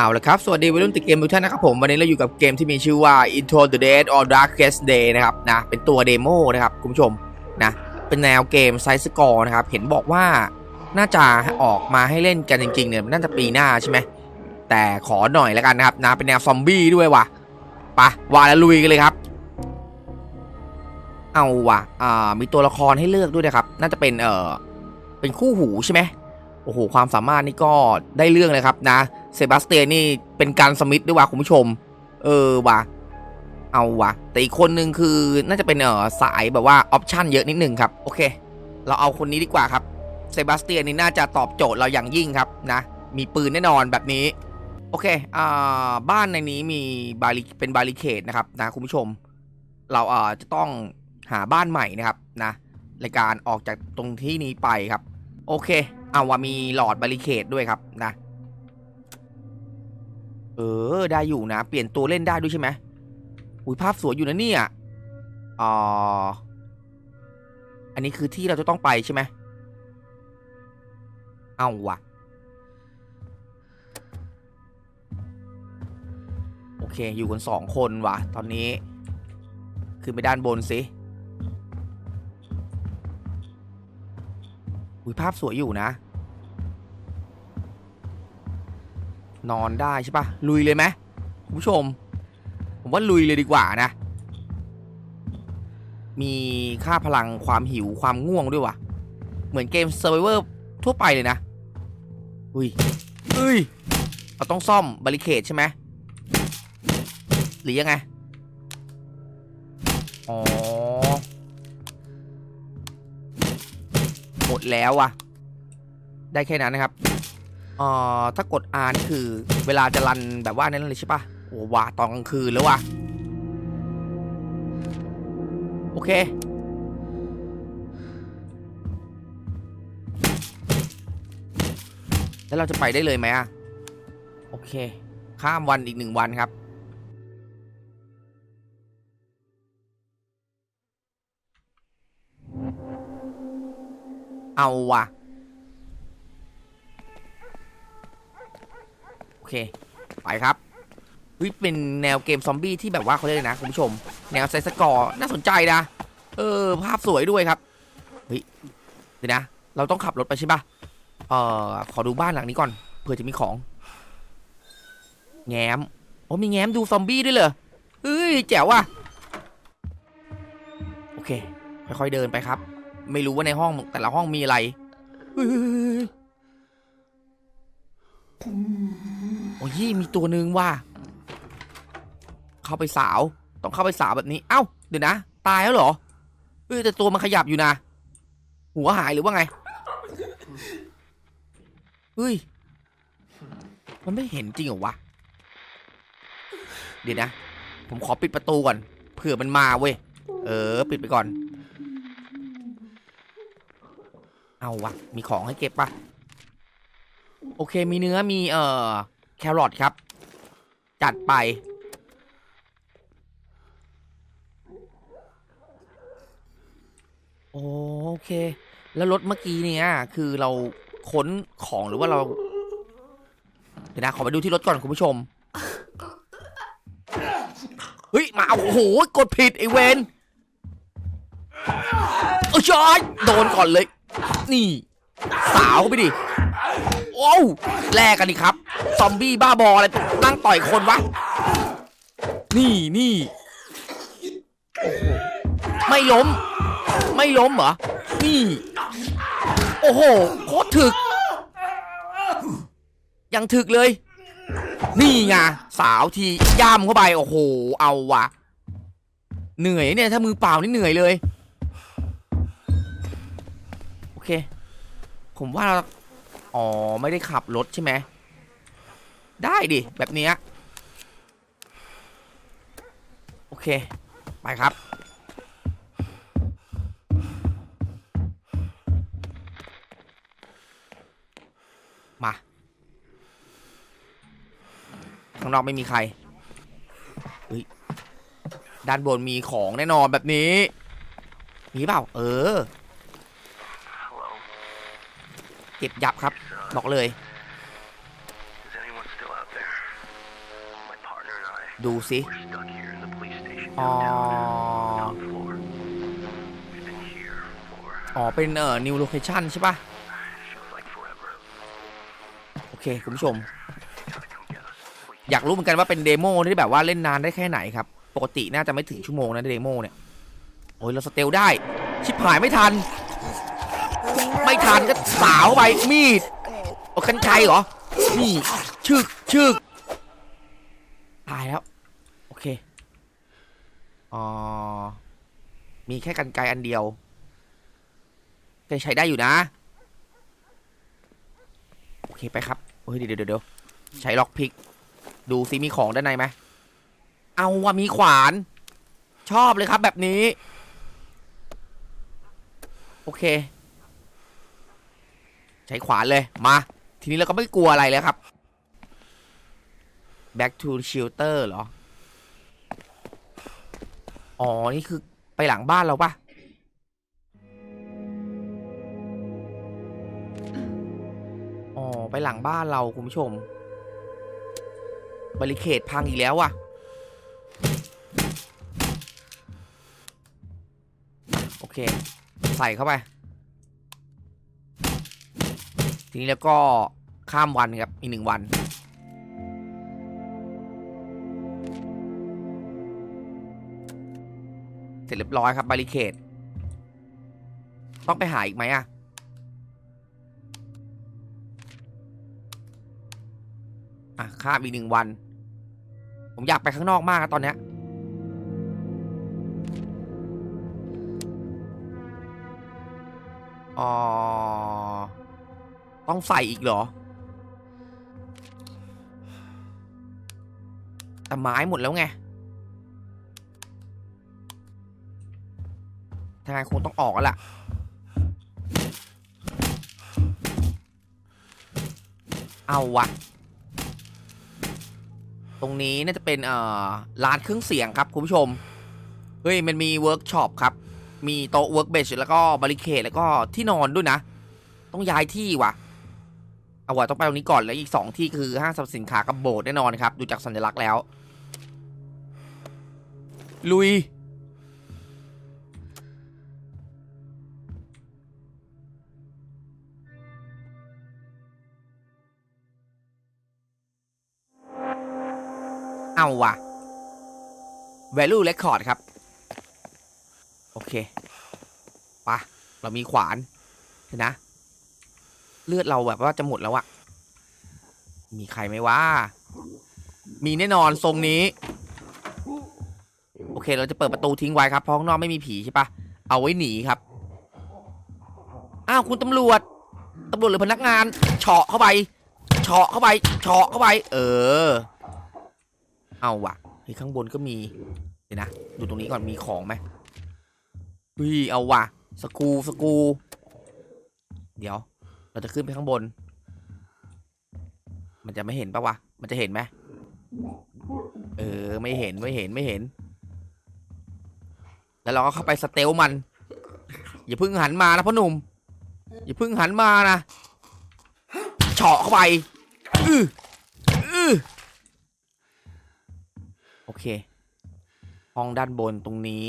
เอาละครับ สวัสดีวัยรุ่นติดเกมทุกท่านนะครับผม วันนี้เราอยู่กับเกมที่มีชื่อว่า Intro the Dead or Darkest Day นะครับนะเป็นตัวเดโมนะครับ คุณผู้ชมนะเป็นแนวเกมไซส์สกอร์นะครับ เห็นบอกว่าน่าจะออกมาให้เล่นกันจริง ๆ เนี่ยน่าจะปีหน้าใช่ไหมแต่ขอหน่อยแล้วกันนะครับนะเป็นแนวซอมบี้ด้วยว่ะปะวาแล้วลุยกันเลยครับ เอาว่ะอ่ามีตัวละครให้เลือกด้วยนะครับ น่าจะเป็นเออเป็นคู่หูใช่ไหม อ้โหความสามารถนี่ก็ได้เรื่องเลยครับนะเซบาสเตียนนี่เป็นการสมิธด้วยว่ะคุณผู้ชม เออว่ะเอาว่ะ แต่อีกคนนึงคือน่าจะเป็นเออสายแบบว่าออปชั่นเยอะนิดนึงครับ โอเค เราเอาคนนี้ดีกว่าครับเซบาสเตียนนี่น่าจะตอบโจทย์เราอย่างยิ่งครับนะ มีปืนแน่นอนแบบนี้ โอเคอ่าบ้านในนี้มีบาริเป็นบาริเคดนะครับนะคุณผู้ชม เราเอ่อจะต้องหาบ้านใหม่นะครับนะในการออกจากตรงที่นี้ไปครับ โอเค เอาว่ามีหลอดบาริเคดด้วยครับนะ เออ ได้อยู่นะ เปลี่ยนตัวเล่นได้ด้วยใช่ไหมอุ้ยภาพสวยอยู่นะเนี่ยอ๋ออันนี้คือที่เราจะต้องไปใช่ไหมเอาวะโอเค อยู่กันสองคนว่ะตอนนี้ ขึ้นไปด้านบนสิ อุ้ยภาพสวยอยู่นะ นอนได้ใช่ปะลุยเลยไหมคุณผู้ชม ผมว่าลุยเลยดีกว่านะ มีค่าพลังความหิวความง่วงด้วยวะเหมือนเกม Survivor ทั่วไปเลยนะ อุ้ยเฮ้ยเราต้องซ่อมบริเคดใช่ไหมหรือยังไง อ๋อ หมดแล้วว่ะได้แค่นั้นนะครับอ่อถ้ากด R นี่คือเวลาจะรันแบบว่านั้นเลยใช่ปะโอ้ว้าตอนกลางคืนแล้วว่ะโอเค แล้วเราจะไปได้เลยไหมอะโอเค ข้ามวันอีกหนึ่งวันครับ เอาว่ะ โอเค ไปครับเฮ้ยเป็นแนวเกมซอมบี้ที่แบบว่าเขาเรียกนะคุณผู้ชม แนวไซส์สกอร์น่าสนใจนะ เออ ภาพสวยด้วยครับ เฮ้ยเดี๋ยวนะ เราต้องขับรถไปใช่ปะเอ่อ ขอดูบ้านหลังนี้ก่อน เผื่อจะมีของ แง้ม โอ้มีแง้มดูซอมบี้ด้วยเหรอเฮ้ย แจ๋วว่ะ โอเค ค่อยๆเดินไปครับ ไม่รู้ว่าในห้องแต่ละห้องมีอะไรเฮ้ยโอ้ยมีตัวหนึ่งว่ะเข้าไปสาว ต้องเข้าไปสาวแบบนี้ เอ้า เดี๋ยวนะ ตายแล้วเหรอเฮ้แต่ตัวมันขยับอยู่นะ หัวหายหรือว่าไงเฮ้ย มันไม่เห็นจริงเหรอวะ เดี๋ยวนะ ผมขอปิดประตูก่อน เผื่อมันมาเว้ย เออ ปิดไปก่อน เอาวะมีของให้เก็บปะโอเคมีเนื้อมีเอ่อแครอทครับ จัดไป โอเค แล้วรถเมื่อกี้เนี่ยคือเราค้นของหรือว่าเรา เดี๋ยวนะ ขอไปดูที่รถก่อนคุณผู้ชม เฮ้ย มา โอ้โห กดผิดไอเวนเออชอยโดนก่อนเลย นี่ สาวไปดิโอ้วแลกกันดิครับ ซอมบี้บ้าบออะไรนั่งต่อยคนวะ นี่นี่ไม่ล้ม ไม่ล้มเหรอ นี่ โอ้โห โคตรถึก ยังถึกเลย นี่ไงสาวทีย่ำเข้าไป โอ้โห เอาว่ะ เหนื่อยเนี่ย ถ้ามือเปล่านี่เหนื่อยเลย ผมว่าเราอ๋อ ไม่ได้ขับรถใช่ไหม ได้ดิ แบบนี้โอเค ไปครับมาข้างนอกไม่มีใครเฮ้ยด้านบนมีของแน่นอนแบบนี้ มีเปล่า เออ เก็บยับครับ บอกเลย ดูสิอ๋ออ๋อ เป็นเอ่อ new location ใช่ปะโอเค คุณผู้ชม อยากรู้เหมือนกันว่าเป็นเดโมที่แบบว่าเล่นนานได้แค่ไหนครับ ปกติน่าจะไม่ถึงชั่วโมงนะเดโมเนี่ย โอ้ยเราสเตลได้ ชิบหายไม่ทัน ไม่ทันก็าวไปมีดเอากันไกรเหรอนี่ชึกชึกตายแล้ว โอเคอ๋อมีแค่กันไกรอันเดียวแต่ใช้ได้อยู่นะ โอเคไปครับเฮ้ยเดี๋ยวเดี๋ยวเดี๋ยวใช้ล็อกพิก ดูซิมีของด้านในไหมเอาว่ามีขวาน ชอบเลยครับแบบนี้ โอเค ใช้ขวานเลยมา ทีนี้เราก็ไม่กลัวอะไรแล้วครับ back to shelter เหรอ อ๋อ นี่คือไปหลังบ้านเราปะอ๋อ ไปหลังบ้านเราคุณผู้ชม บริเคดพังอีกแล้วอะโอเค ใส่เข้าไป ทีนี้แล้วก็ข้ามวันครับอีกหนึ่งวันเสร็จเรียบร้อยครับบาริเคดต้องไปหาอีกไหมอะอะข้ามอีกหนึ่งวัน ผมอยากไปข้างนอกมากนะตอนเนี้ยอ๋อ ต้องใส่อีกเหรอ แต่ไม้หมดแล้วไงทางไงคงต้องออกแล้วล่ะ เอาวะ ตรงนี้น่าจะเป็นเอ่อร้านเครื่องเสียงครับคุณผู้ชม เฮ้ย มันมีเวิร์กช็อปครับ มีโต๊ะเวิร์กเบชแล้วก็บริเคดแล้วก็ที่นอนด้วยนะ ต้องย้ายที่ว่ะ เอาว่ะต้องไปตรงนี้ก่อนแล้วอีกสองที่คือห้างสรรพสินค้ากับโบสถ์แน่นอนครับ ดูจากสัญลักษณ์แล้ว ลุย เอาว่ะ value record ครับ โอเคปะเรามีขวานเห็นนะ เลือดเราแบบว่าจะหมดแล้วอะมีใครไหมวะมีแน่นอนทรงนี้ โอเค เราจะเปิดประตูทิ้งไว้ครับเพราะข้างนอกไม่มีผีใช่ปะเอาไว้หนีครับอ้าวคุณตำรวจตำรวจหรือพนักงานเฉาะเข้าไปเฉาะเข้าไปเฉาะเข้าไป เออ เอาวะเฮ้ยข้างบนก็มีเดี๋ยวนะดูตรงนี้ก่อนมีของไหมเฮ้ยเอาวะสกูสกู เดี๋ยว เราจะขึ้นไปข้างบน มันจะไม่เห็นปะวะ มันจะเห็นไหมเออ ไม่เห็น ไม่เห็น ไม่เห็น แล้วเราก็เข้าไปสเตลมัน อย่าเพิ่งหันมานะพ่อหนุ่ม อย่าเพิ่งหันมานะ เฉาะเข้าไป อืออือโอเค ห้องด้านบนตรงนี้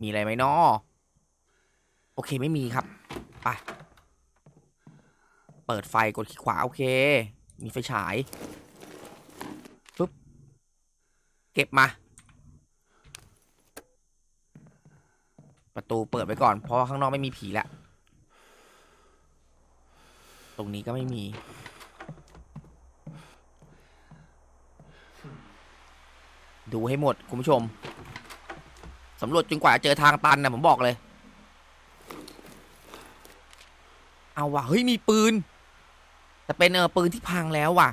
มีอะไรไหมนาะ โอเคไม่มีครับไปเปิดไฟกดคลิกขวา โอเค มีไฟฉายปุ๊บเก็บมา ประตูเปิดไว้ก่อน เพราะว่าข้างนอกไม่มีผีแล้ว ตรงนี้ก็ไม่มี ดูให้หมด คุณผู้ชมสำรวจจนกว่าจะเจอทางตันนะผมบอกเลย เอาว่ะเฮ้ยมีปืน แต่เป็นเออปืนที่พังแล้วว่ะ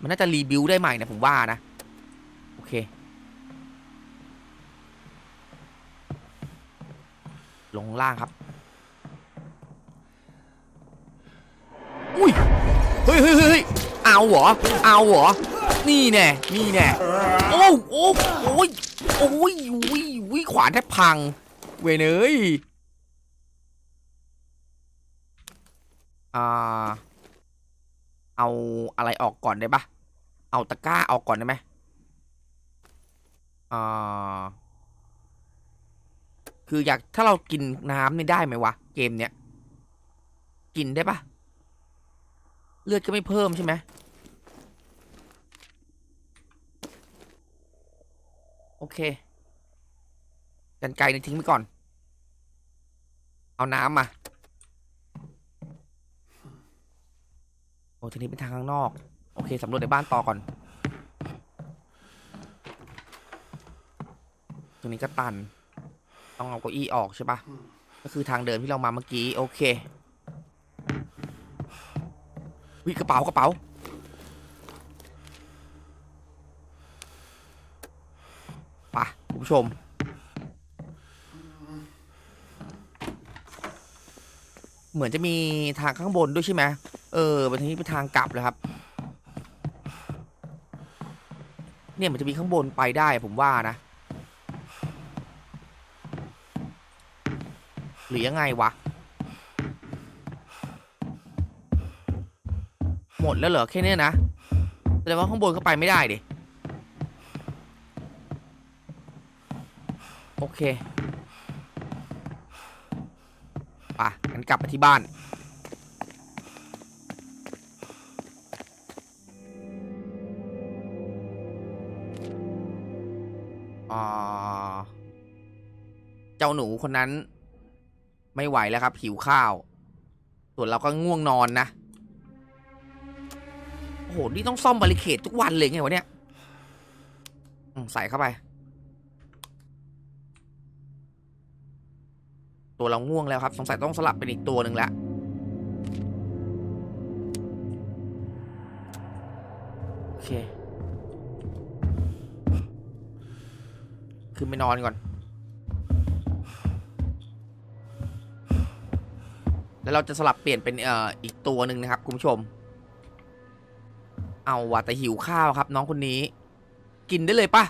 มันน่าจะรีบิวได้ใหม่นะผมว่านะ โอเค ลงล่างครับ อุ้ย เฮ้ยเฮ้ยเฮ้ยเอาเหรอ เอาเหรอ นี่แน่ นี่แน่ โอ้โอ้โอ้ยโอ้ยอุ้ยอุ้ยขวานแทบพัง เวยเนย อ่า เอาอะไรออกก่อนได้ปะเอาตะกร้าออกก่อนได้ไหมอ่า คืออยากถ้าเรากินน้ำนี่ได้ไหมวะ เกมเนี้ย กินได้ปะเลือดก็ไม่เพิ่มใช่ไหมโอเค กันไกลนี่ทิ้งไปก่อน เอาน้ำมา โอ้ทีนี้เป็นทางข้างนอก โอเคสำรวจในบ้านต่อก่อน ตรงนี้ก็ตัน ต้องเอาเก้าอี้ออกใช่ปะก็คือทางเดินที่เรามาเมื่อกี้ โอเควิกระเป๋ากระเป๋า ป่ะคุณผู้ชม เหมือนจะมีทางข้างบนด้วยใช่ไหม เออเป็นที่เป็นทางกลับเลยครับ เนี่ยมันจะมีข้างบนไปได้ผมว่านะ หรือยังไงวะ หมดแล้วเหรอแค่นี้นะแสดงว่าข้างบนก็ไปไม่ได้ดิ โอเค ป่ะงั้นกลับไปที่บ้าน จ้าหนูคนนั้น ไม่ไหวแล้วครับ หิวข้าว ส่วนเราก็ง่วงนอนนะโอ้โหนี่ต้องซ่อมบาริเคดทุกวันเลยไงวะเนี่ยใส่เข้าไป ตัวเราง่วงแล้วครับ สงสัยต้องสลับเป็นอีกตัวหนึ่งแล้วโอเคขึ้นไปนอนก่อน แล้วเราจะสลับเปลี่ยนเป็นเอ่ออีกตัวหนึ่งนะครับคุณผู้ชม เอาว่ะแต่หิวข้าวครับน้องคนนี้ กินได้เลยปะ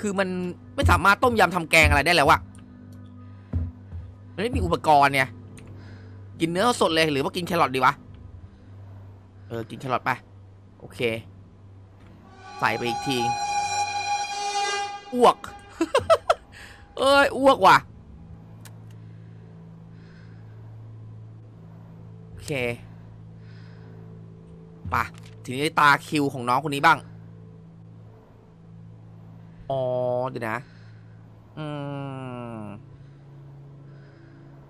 คือมันไม่สามารถต้มยำทำแกงอะไรได้แล้วอะมันไม่มีอุปกรณ์เนี่ย กินเนื้อสดเลยหรือว่ากินแครอทดีวะ เออ กินแครอทไป โอเค ใส่ไปอีกที อ้วก เอ้ย อ้วกว่ะ โอ เคปะทีนี้ตาคิวของน้องคนนี้บ้าง อ๋อ เดี๋ยวนะ อืม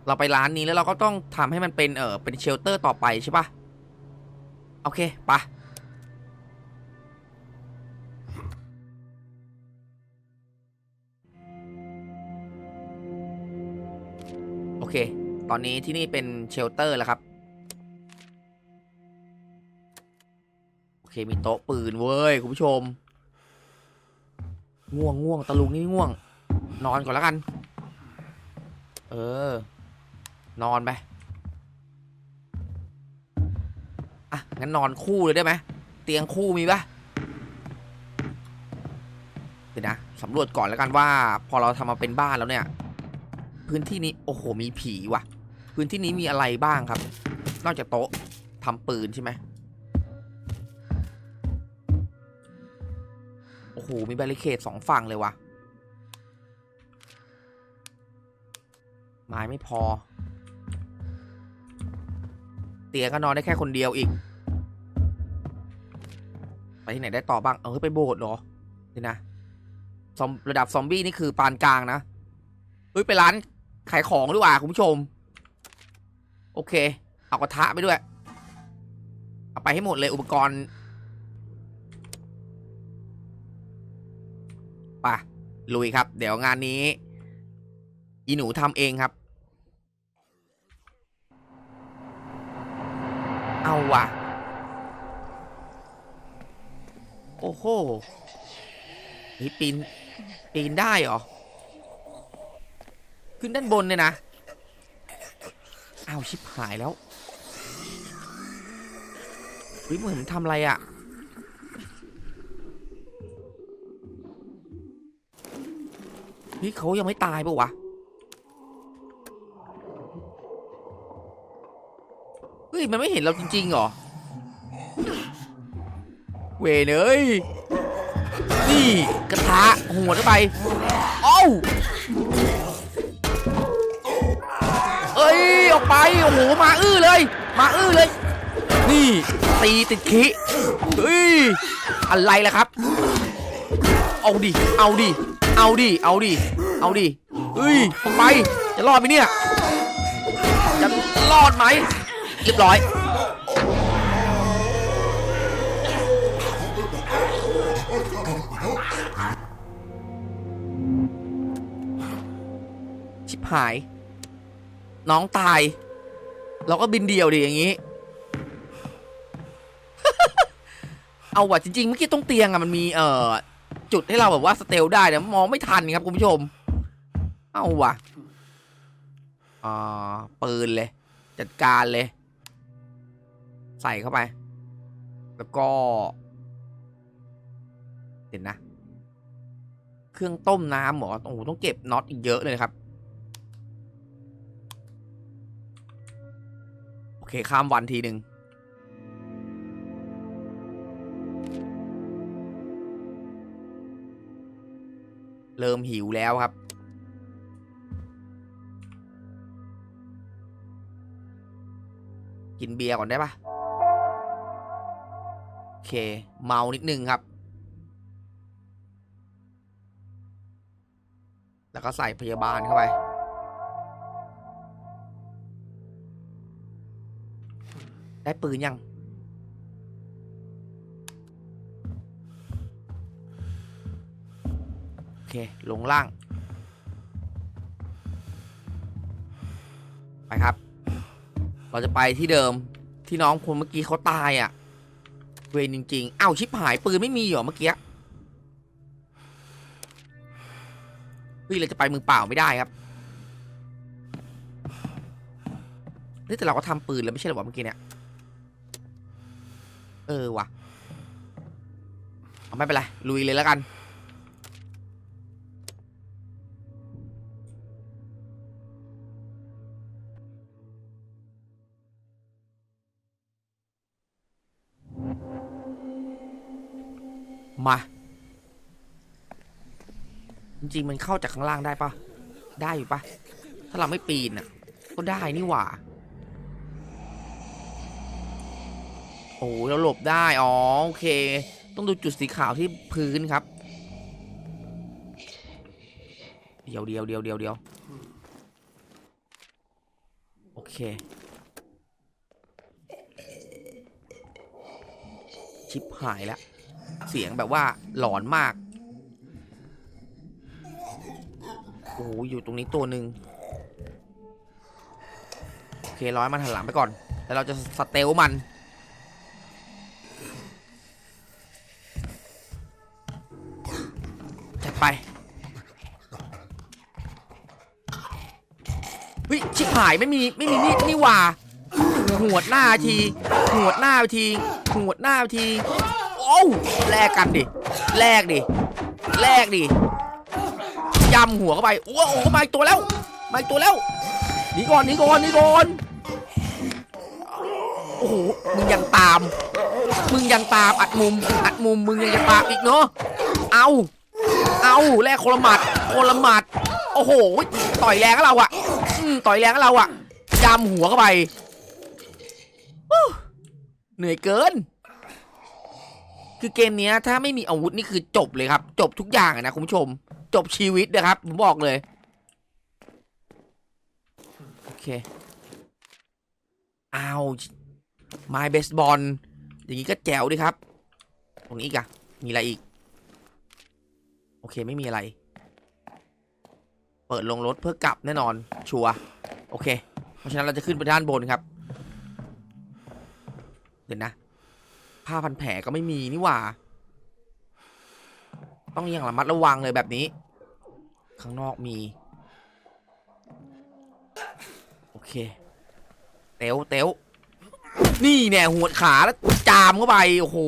เราไปร้านนี้แล้วเราก็ต้องทำให้มันเป็นเออเป็นเชลเตอร์ต่อไปใช่ปะโอเคปะโอเค ตอนนี้ที่นี่เป็นเชลเตอร์แล้วครับ เคมีโต๊ะปืนเว้ยคุณผู้ชม ง่วงง่วงตะลุงนี่ง่วง นอนก่อนแล้วกัน เออ นอนไปอะงั้นนอนคู่เลยได้ไหมเตียงคู่มีปะเดี๋ยวนะสำรวจก่อนแล้วกันว่า พอเราทำมาเป็นบ้านแล้วเนี่ย พื้นที่นี้โอ้โหมีผีว่ะ พื้นที่นี้มีอะไรบ้างครับ นอกจากโต๊ะทำปืนใช่ไหม หมีบาริเคดสองฝั่งเลยว่ะไม้ไม่พอ เตียงก็นอนได้แค่คนเดียวอีก ไปที่ไหนได้ต่อบ้าง เออไปโบสถ์เหรอเดี๋ยนะซอมระดับซอมบี้นี่คือปานกลางนะเฮ้ยไปร้านขายของดีกว่าคุณผู้ชม โอเค เอากระทะไปด้วย เอาไปให้หมดเลยอุปกรณ์ ลุยครับ เดี๋ยวงานนี้ อีหนูทำเองครับ เอาว่ะ โอ้โหเฮ้ยปีน ปีนได้เหรอ ขึ้นด้านบนเนี่ยนะเอาชิบหายแล้วเฮ้ยเหมือนทำอะไรอะ่ะ เฮ้ยเขายังไม่ตายปะวะเฮ้ย มันไม่เห็นเราจริงๆเหรอ เวเนยนี่กระทะหัวเข้าไปเอ้าเอ้ย ออกไป โอ้โห มาอื้อเลย มาอื้อเลย นี่ ตีติดขีเฮ้ย อะไรล่ะครับ เอาดิ เอาดิ เอาดิ เอาดิ เอาดิเฮ้ยไป จะรอดไหมเนี่ย จะรอดไหม เรียบร้อย ชิบหาย น้องตาย เราก็บินเดียวดิอย่างนี้ เอาว่ะจริงๆเมื่อกี้ตรงเตียงอะมันมีเอ่อ จุดให้เราแบบว่าสเตลได้แต่ยมองไม่ทันครับคุณผู้ชม เอาว่ะอ่าปืนเลย จัดการเลย ใส่เข้าไป แล้วก็เดี๋ยวนะ เครื่องต้มน้ำหรอโอ้โหต้องเก็บน็อตอีกเยอะเลยครับ โอเคข้ามวันทีหนึ่ง เริ่มหิวแล้วครับ กินเบียร์ก่อนได้ปะโอเค เมานิดนึงครับ แล้วก็ใส่พยาบาลเข้าไปได้ปืนยัง เค ลงล่าง ไปครับ เราจะไปที่เดิมที่น้องคนเมื่อกี้เขาตายอะ่ะ เวรจริงๆอ้าวชิบหายปืนไม่มีเหรอเมื่อกี้เฮ้ยเราจะไปมือเปล่าไม่ได้ครับเฮ้ยแต่เราก็ทำปืนแล้วไม่ใช่หรอเมื่อกี้เนี่ย เออว่ะ เอาไม่เป็นไร ลุยเลยแล้วกัน มา จริงๆมันเข้าจากข้างล่างได้ปะได้อยู่ปะถ้าเราไม่ปีนอะ ก็ได้นี่หว่า โอ้เราหลบได้ อ๋อ โอเค ต้องดูจุดสีขาวที่พื้นครับ เดียวเดียวเดียวเดียวเดียวโอเค ชิปหายแล้ว เสียงแบบว่าหลอนมาก โอ้โหอยู่ตรงนี้ตัวหนึ่งโอเคร้อยมันหันหลังไปก่อน แล้วเราจะสเตลมัน จัดไป เฮ้ย ชิบหายไม่มี ไม่มีมีดนี่หว่า หวดหน้าที หวดหน้าที หวดหน้าที อ้แลกกันดิแลกดิแลกดิยำหัวเข้าไปโอ้โหมาอีกตัวแล้วมาอีกตัวแล้วหนีก่อนหนีก่อนหนีก่อนโอ้โหมึงยังตาม มึงยังตามอัดมุมอัดมุมมึงยังจะตามอีกเนาะเอาเอาแลกโคลมัดโคลมัดโอ้โหต่อยแรงกับเราอะต่อยแรงกับเราอะยำหัวเข้าไปเหนื่อยเกิน คือเกมนี้ถ้าไม่มีอาวุธนี่คือจบเลยครับ จบทุกอย่างนะคุณผู้ชม จบชีวิตนะครับ ผมบอกเลย โอเคเอาไม้เบสบอลอย่างนี้ก็แจ๋วดิครับ ตรงนี้อีกอะมีอะไรอีก โอเคไม่มีอะไร เปิดลงรถเพื่อกลับแน่นอน ชัวโอเค เพราะฉะนั้นเราจะขึ้นไปด้านบนครับ เดี๋ยวนะ ผ้าพันแผลก็ไม่มีนี่หว่า ต้องยังระมัดระวังเลยแบบนี้ ข้างนอกมี โอเค เต๋วเต๋วนี่แน่หัวขาแล้วจามเข้าไป โอ้โห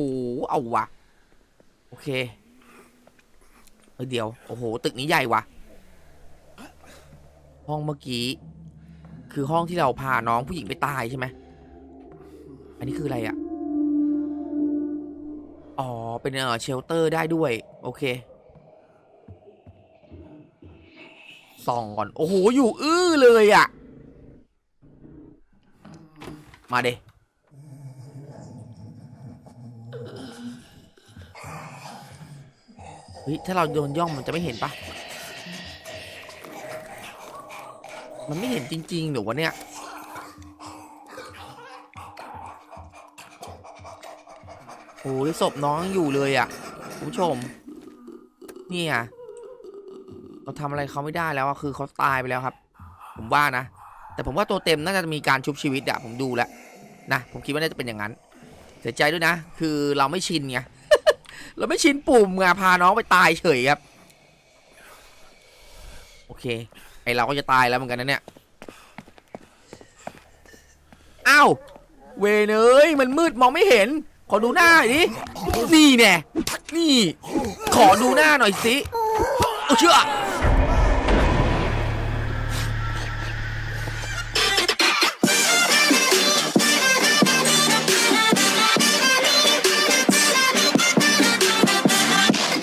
เอาวะโอเคเอ้ยเดี๋ยว โอ้โห ตึกนี้ใหญ่ว่ะห้องเมื่อกี้ คือห้องที่เราพาน้องผู้หญิงไปตายใช่ไหม อันนี้คืออะไรอะ่ะ อ๋อ เป็นเอ่อเชลเตอร์ได้ด้วย โอเคส่องก่อน โอ้โห อยู่อื้อเลยอะ่ะ มาเดเฮ้ยถ้าเราโดนย่องมันจะไม่เห็นปะมันไม่เห็นจริงๆหรือวะเนี่ย โอ้ยศพน้องอยู่เลยอะคุณผู้ชม นี่อะเราทำอะไรเขาไม่ได้แล้วอะคือเขาตายไปแล้วครับ ผมว่านะ แต่ผมว่าตัวเต็มน่าจะมีการชุบชีวิตอะผมดูแล้วนะผมคิดว่าน่าจะเป็นอย่างนั้นเสียใจด้วยนะ คือเราไม่ชินไงเราไม่ชินปุ่มไงพาน้องไปตายเฉยครับ โอเค ไอเราก็จะตายแล้วเหมือนกันนะเนี่ยอ้าวเวเอ้ยมันมืดมองไม่เห็น ขอดูหน้าหน่อยดินี่แน่นี่ ขอดูหน้าหน่อยสิเอาเชื่อ